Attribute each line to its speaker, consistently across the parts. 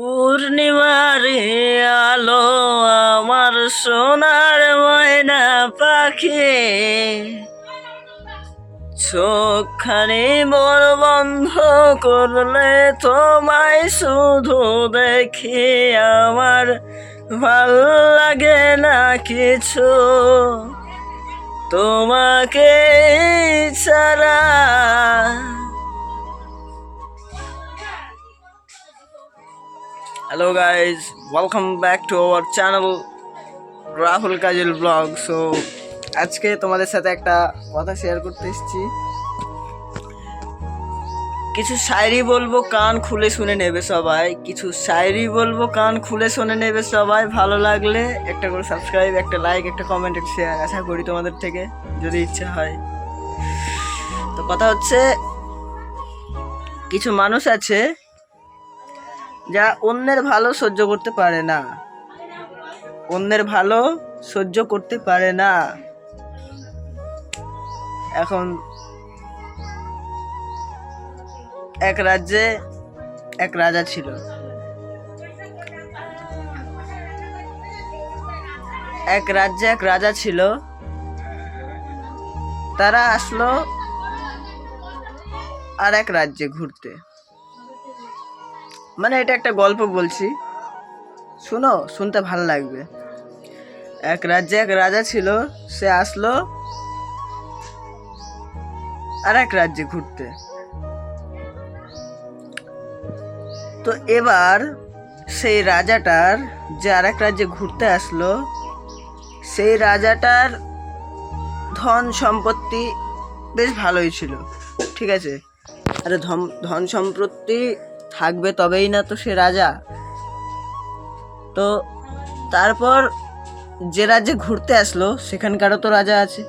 Speaker 1: পূর্ণিমার আলো আমার সোনার ময়না পাখি। চোখখানি মোর বন্ধ করলে তোমায় শুধু দেখি আমার ভালো লাগে না কিছু। তোমাকে ছাড়া hello guys welcome back to our channel Rahul Kajal vlog so আজকে তোমাদের সাথে একটা কথা শেয়ার করতে এসেছি। কিছু শায়রি বলব, কান খুলে শুনে নেবে সবাই। কিছু শায়রি বলব, কান খুলে শুনে নেবে সবাই। ভালো লাগলে একটা করে সাবস্ক্রাইব একটা লাইক একটা কমেন্ট একটা শেয়ার আশা করি তোমাদের থেকে, যদি ইচ্ছা হয়। তো কথা হচ্ছে, কিছু মানুষ আছে যা অন্যের ভালো সহ্য করতে পারে না। অন্যের ভালো সহ্য করতে পারে না। এখন এক রাজ্যে এক রাজা ছিল। এক রাজ্যে এক রাজা ছিল। তারা আসলো আর এক রাজ্যে ঘুরতে। মানে এটা একটা গল্প বলছি। শুনো, শুনতে ভালো লাগবে। এক রাজ্যে এক রাজা ছিল, সে আসলো আর এক রাজ্যে ঘুরতে। তো এবার সেই রাজাটার যে আর এক রাজ্যে ঘুরতে আসলো, সেই রাজাটার ধন সম্পত্তি বেশ ভালোই ছিল, ঠিক আছে? আরে ধন ধন সম্পত্তি থাকবে তবেই না তো সে রাজা। তো তারপর যে রাজ্যে ঘুরতে আসলো, সেখানকারও তো রাজা আছে।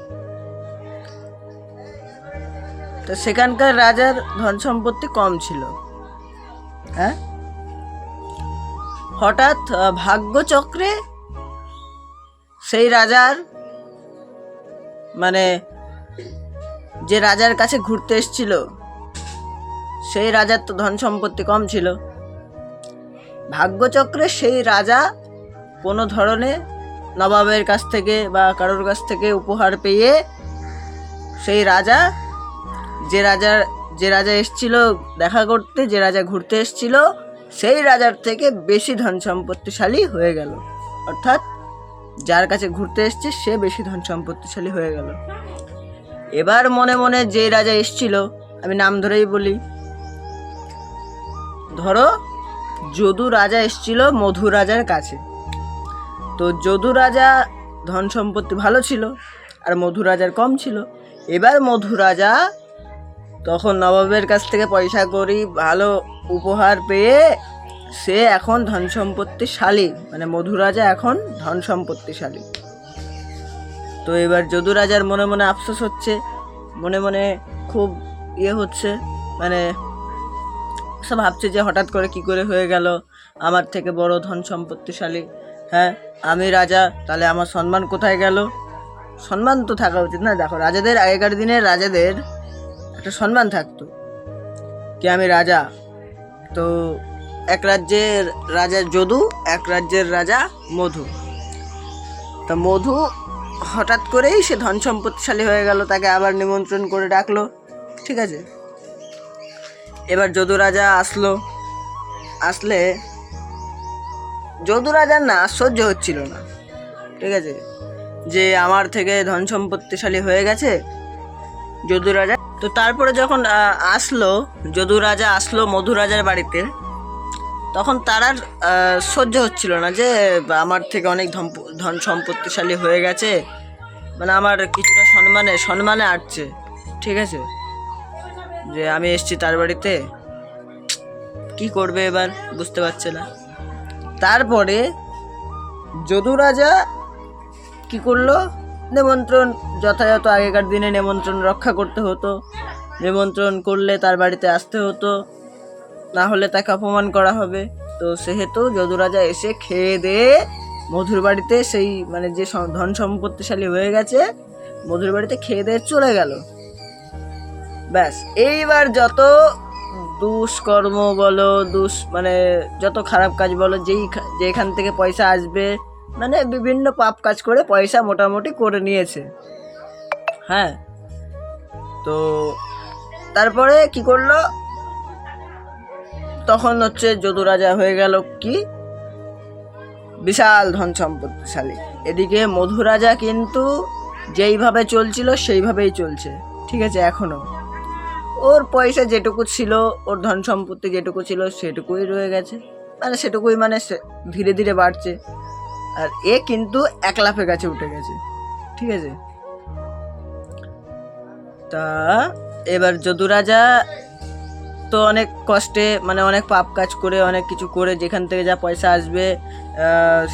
Speaker 1: তো সেখানকার রাজার ধন সম্পত্তি কম ছিল। হ্যাঁ? হঠাৎ ভাগ্যচক্রে সেই রাজার মানে যে রাজার কাছে ঘুরতে এসেছিল সেই রাজার তো ধন সম্পত্তি কম ছিল। ভাগ্যচক্রে সেই রাজা কোনো ধরনের নবাবের কাছ থেকে বা কারোর কাছ থেকে উপহার পেয়ে সেই রাজা, যে রাজার, যে রাজা এসছিল দেখা করতে, যে রাজা ঘুরতে এসছিল, সেই রাজার থেকে বেশি ধন সম্পত্তিশালী হয়ে গেল। অর্থাৎ যার কাছে ঘুরতে এসছে, সে বেশি ধন সম্পত্তিশালী হয়ে গেল। এবার মনে মনে যে রাজা এসছিল, আমি নাম ধরেই বলি ধরো, যদু রাজা এসছিল মধু রাজার কাছে। তো যদু রাজা ধন সম্পত্তি ভালো ছিল আর মধু রাজার কম ছিল। এবার মধু রাজা তখন নবাবের কাছ থেকে পয়সা করি, ভালো উপহার পেয়ে সে এখন ধন সম্পত্তিশালী। মানে মধু রাজা এখন ধন সম্পত্তিশালী। তো এবার যদু রাজার মনে মনে আফসোস হচ্ছে, মনে মনে খুব ইয়ে হচ্ছে মানে সব ভাবছে যে হঠাৎ করে কি করে হয়ে গেল? আমার থেকে বড় ধন সম্পত্তিশালী। হ্যাঁ আমি রাজা, তাহলে আমার সম্মান কোথায় গেল? সম্মান তো থাকা উচিত না। দেখো, রাজাদের আগেকার দিনের রাজাদের একটা সম্মান থাকতো। কি আমি রাজা? তো এক রাজ্যের রাজা যদু, এক রাজ্যের রাজা মধু। তা মধু হঠাৎ করেই সে ধন সম্পত্তিশালী হয়ে গেল, তাকে আবার নিমন্ত্রণ করে ডাকলো। ঠিক আছে? এবার যদু রাজা আসলো। আসলে যদু রাজার না সহ্য হচ্ছিল না। ঠিক আছে? যে আমার থেকে ধন সম্পত্তিশালী হয়ে গেছে যদু রাজা। তো তারপরে যখন আসলো, যদু রাজা আসলো মধু রাজার বাড়িতে, তখন তার আর সহ্য হচ্ছিল না যে আমার থেকে অনেক ধন সম্পত্তিশালী হয়ে গেছে। মানে আমার কিছুটা সম্মানে সম্মানে আসছে। ঠিক আছে? যে আমি এসছি তার বাড়িতে। কি করবে এবার বুঝতে পারছে না। তারপরে যদু রাজা কি করল? নিমন্ত্রণ যথাযথ আগেকার দিনে নিমন্ত্রণ রক্ষা করতে হতো। নিমন্ত্রণ করলে তার বাড়িতে আসতে হতো। না হলে তাকে অপমান করা হবে। তো সেহেতু যদু রাজা এসে খেয়ে দিয়ে মধুর বাড়িতে সেই মানে যে ধন সম্পত্তিশালী হয়ে গেছে, মধুর বাড়িতে খেয়ে দিয়ে চলে গেল। ব্যাস, এইবার যত দুষ্কর্ম বলো, দুষ মানে যত খারাপ কাজ বলো, যেই যেখান থেকে পয়সা আসবে মানে বিভিন্ন পাপ কাজ করে পয়সা মোটামুটি করে নিয়েছে। হ্যাঁ। তো তারপরে কি করল? তখন হচ্ছে যদু রাজা হয়ে গেল কি? বিশাল ধন সম্পত্তিশালী। এদিকে মধু রাজা কিন্তু যেইভাবে চলছিল, সেইভাবেই চলছে। ঠিক আছে, এখনও। ওর পয়সা যেটুকু ছিল, ওর ধন সম্পত্তি যেটুকু ছিল সেটুকুই রয়ে গেছে। মানে সেটুকুই মানে ধীরে ধীরে বাড়ছে। আর এ কিন্তু এক লাফে গাছে উঠে গেছে। ঠিক আছে? তা, এবার যদু রাজা তো অনেক কষ্টে মানে অনেক পাপ কাজ করে, অনেক কিছু করে, যেখান থেকে যা পয়সা আসবে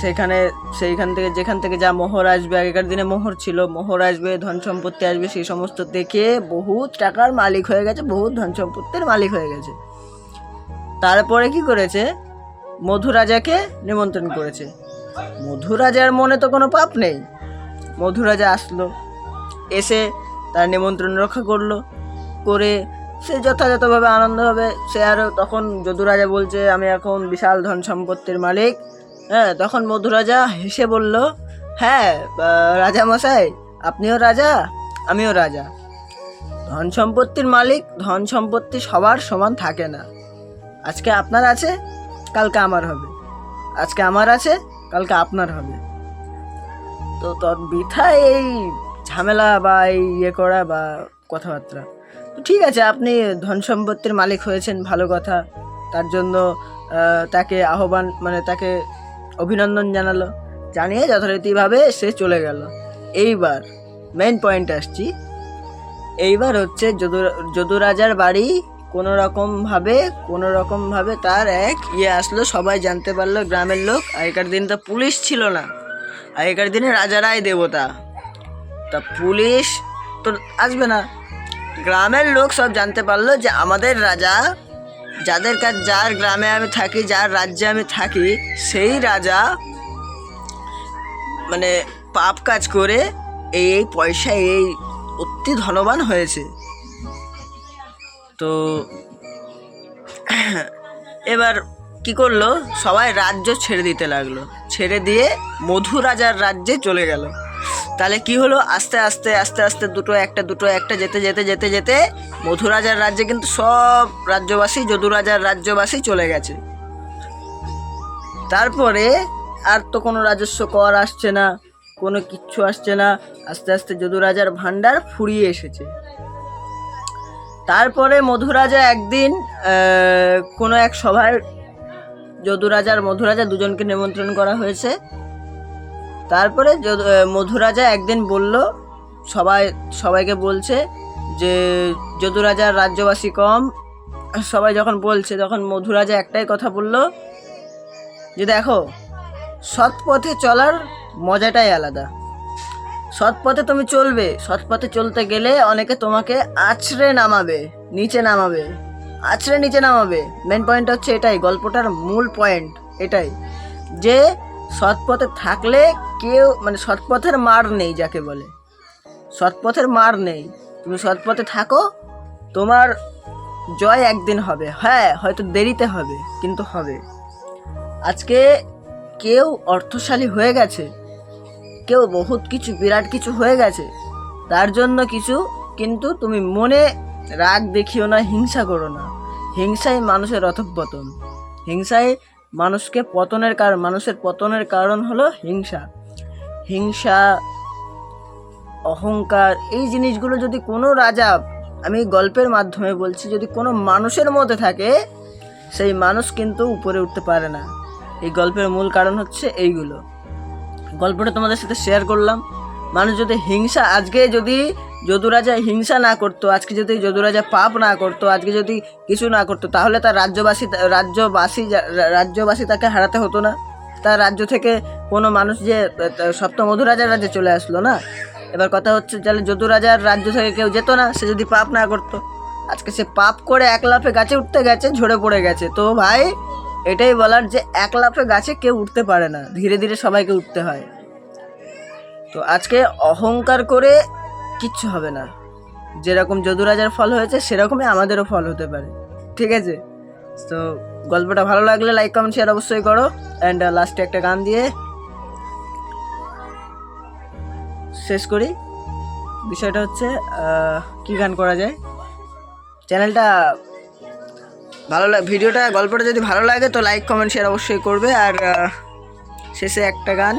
Speaker 1: সেখানে, সেইখান থেকে, যেখান থেকে যা মোহর আসবে, আগেকার দিনে মোহর ছিল, মোহর আসবে, ধন সম্পত্তি আসবে, সেই সমস্ত দেখে বহুত টাকার মালিক হয়ে গেছে, বহুত ধন সম্পত্তির মালিক হয়ে গেছে। তারপরে কি করেছে? মধু রাজাকে নিমন্ত্রণ করেছে। মধু রাজার মনে তো কোনো পাপ নেই। মধু রাজা আসলো, এসে তার নিমন্ত্রণ রক্ষা করল, করে সে যথাযথভাবে আনন্দ হবে। সে আরও তখন যদু রাজা বলছে, আমি এখন বিশাল ধন সম্পত্তির মালিক। হ্যাঁ তখন মধু রাজা হেসে বলল হ্যাঁ রাজা মশাই, আপনিও রাজা, আমিও রাজা। ধন সম্পত্তির মালিক, ধন সম্পত্তি সবার সমান থাকে না। আজকে আপনার আছে, কালকে আমার হবে। আজকে আমার আছে, কালকে আপনার হবে। তো বৃথা এই ঝামেলা বা এই ইয়ে করা বা কথাবার্তা। ঠিক আছে, আপনি ধন সম্পত্তির মালিক হয়েছেন, ভালো কথা। তার জন্য তাকে আহ্বান মানে তাকে অভিনন্দন জানালো। জানিয়ে যথারীতিভাবে সে চলে গেল। এইবার মেন পয়েন্ট আসছি। এইবার হচ্ছে যদু যদু রাজার বাড়ি কোনো রকমভাবে কোনো রকমভাবে তার এক ইয়ে আসলো, সবাই জানতে পারল, গ্রামের লোক, আগেকার দিন তো পুলিশ ছিল না। আগেকার দিনে রাজারাই দেবতা। তা পুলিশ তো আসবে না। গ্রামের লোক সব জানতে পারল যে আমাদের রাজা, যাদের কাছ যার গ্রামে আমি থাকি, যার রাজ্যে আমি থাকি, সেই রাজা মানে পাপ কাজ করে এই এই পয়সা, এই অতি ধনবান হয়েছে। তো এবার কি করল? সবাই রাজ্য ছেড়ে দিতে লাগল। ছেড়ে দিয়ে মধু রাজার রাজ্যে চলে গেল। তাহলে কি হলো? আস্তে আস্তে আস্তে আস্তে দুটো একটা দুটো একটা, যেতে যেতে যেতে যেতে মধু রাজার রাজ্যে কিন্তু সব রাজ্যবাসী যদু রাজার রাজ্যবাসী চলে গেছে। তারপরে আর তো কোনো রাজস্ব কর আসছে না, কোনো কিচ্ছু আসছে না। আস্তে আস্তে যদু রাজার ভাণ্ডার ফুরিয়ে এসেছে। তারপরে মধু রাজা একদিন কোনো এক সভায় যদু রাজার মধু রাজা দুজনকে নিমন্ত্রণ করা হয়েছে। তারপরে আহ, একদিন বলল সবাই সবাইকে বলছে যে যদু রাজার রাজ্যবাসী কম। সবাই যখন বলছে তখন মধুরাজা একটাই কথা বলল যে দেখো সৎ পথে চলার মজাটাই আলাদা। সৎ পথে তুমি চলবে সৎ পথে চলতে গেলে অনেকে তোমাকে আছড়ে নামাবে নিচে নামাবে আছড়ে নিচে নামাবে। মেন পয়েন্ট হচ্ছে এটাই গল্পটার মূল পয়েন্ট এটাই যে সৎ পথে থাকলে কেউ মানে সৎ পথের মার নেই যাকে বলে। সৎ পথের মার নেই। তুমি সৎ পথে থাকো, তোমার জয় একদিন হবে। হ্যাঁ হয়তো দেরিতে হবে, কিন্তু হবে। আজকে কেউ অর্থশালী হয়ে গেছে। কেউ বহুত কিছু, বিরাট কিছু হয়ে গেছে। তার জন্য কিছু, কিন্তু তুমি মনে রাগ দেখিও না, হিংসা করো না। হিংসাই মানুষের অধঃপতন। হিংসাই মানুষকে পতনের কারণ মানুষের পতনের কারণ হলো হিংসা। হিংসা, অহংকার, এই জিনিসগুলো যদি কোনো রাজা, আমি গল্পের মাধ্যমে বলছি, যদি কোনো মানুষের মধ্যে থাকে, সেই মানুষ কিন্তু উপরে উঠতে পারে না। এই গল্পের মূল কারণ হচ্ছে এইগুলো। গল্পটা তোমাদের সাথে শেয়ার করলাম। মানুষ যদি হিংসা, আজকে যদি যদুরাজা হিংসা না করতো আজকে যদি যদুরাজা পাপ না করতো আজকে যদি কিছু না করতো তাহলে তার রাজ্যবাসী রাজ্যবাসী রাজ্যবাসী তাকে হারাতে হতো না। তার রাজ্য থেকে কোনো মানুষ যে আহ, সপ্তম মধুরাজার রাজ্যে চলে আসলো না? এবার কথা হচ্ছে তাহলে যদুরাজার রাজ্য থেকে কেউ যেত না সে যদি পাপ না করতো। আজকে সে পাপ করে এক লাফে গাছে উঠতে গেছে ঝরে পড়ে গেছে। তো ভাই এটাই বলার যে এক লাফে গাছে কেউ উঠতে পারে না ধীরে ধীরে সবাইকে উঠতে হয়। তো আজকে অহংকার করে কিচ্ছু হবে না। যেরকম যদুরাজার ফল হয়েছে, সেরকমই আমাদেরও ফল হতে পারে। ঠিক আছে? তো গল্পটা ভালো লাগলে লাইক কমেন্ট শেয়ার অবশ্যই করো। অ্যান্ড লাস্টে একটা গান দিয়ে শেষ করি। বিষয়টা হচ্ছে কি গান করা যায়? চ্যানেলটা ভালো লাগে ভিডিওটা, গল্পটা যদি ভালো লাগে তো লাইক কমেন্ট শেয়ার অবশ্যই করবে। আর শেষে একটা গান।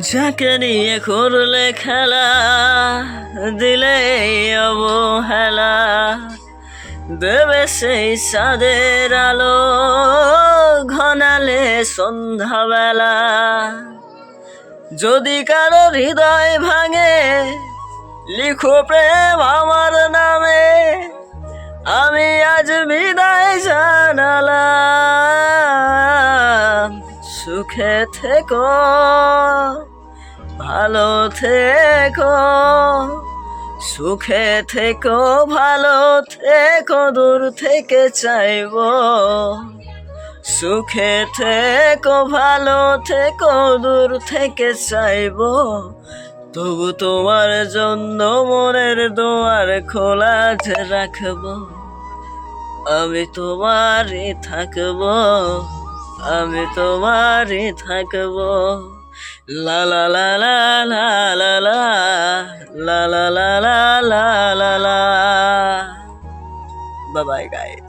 Speaker 1: যাকে নিয়ে করলে খেলা, দিলে অবহেলা। দেবে সেই সাদের আলো, ঘনালে সন্ধ্যাবেলা। যদি কারও হৃদয় ভাঙে, লিখো প্রেম আমার নামে, আমি আজ বিদায় জানালাম। সুখে থেকো, ভালো থেকো, সুখে থেকো, ভালো থেকো, দূর থেকে চাইব। সুখে থেকো, ভালো থেকো, দূর থেকে চাইব। তবু তোমার জন্য মনের দোয়ার খোলা রাখব, আমি তোমারই থাকব। আমি তোমারই থাকব লা লা লা লা লা লা লা লা লা লা লা লা লা বাই বাই গাইস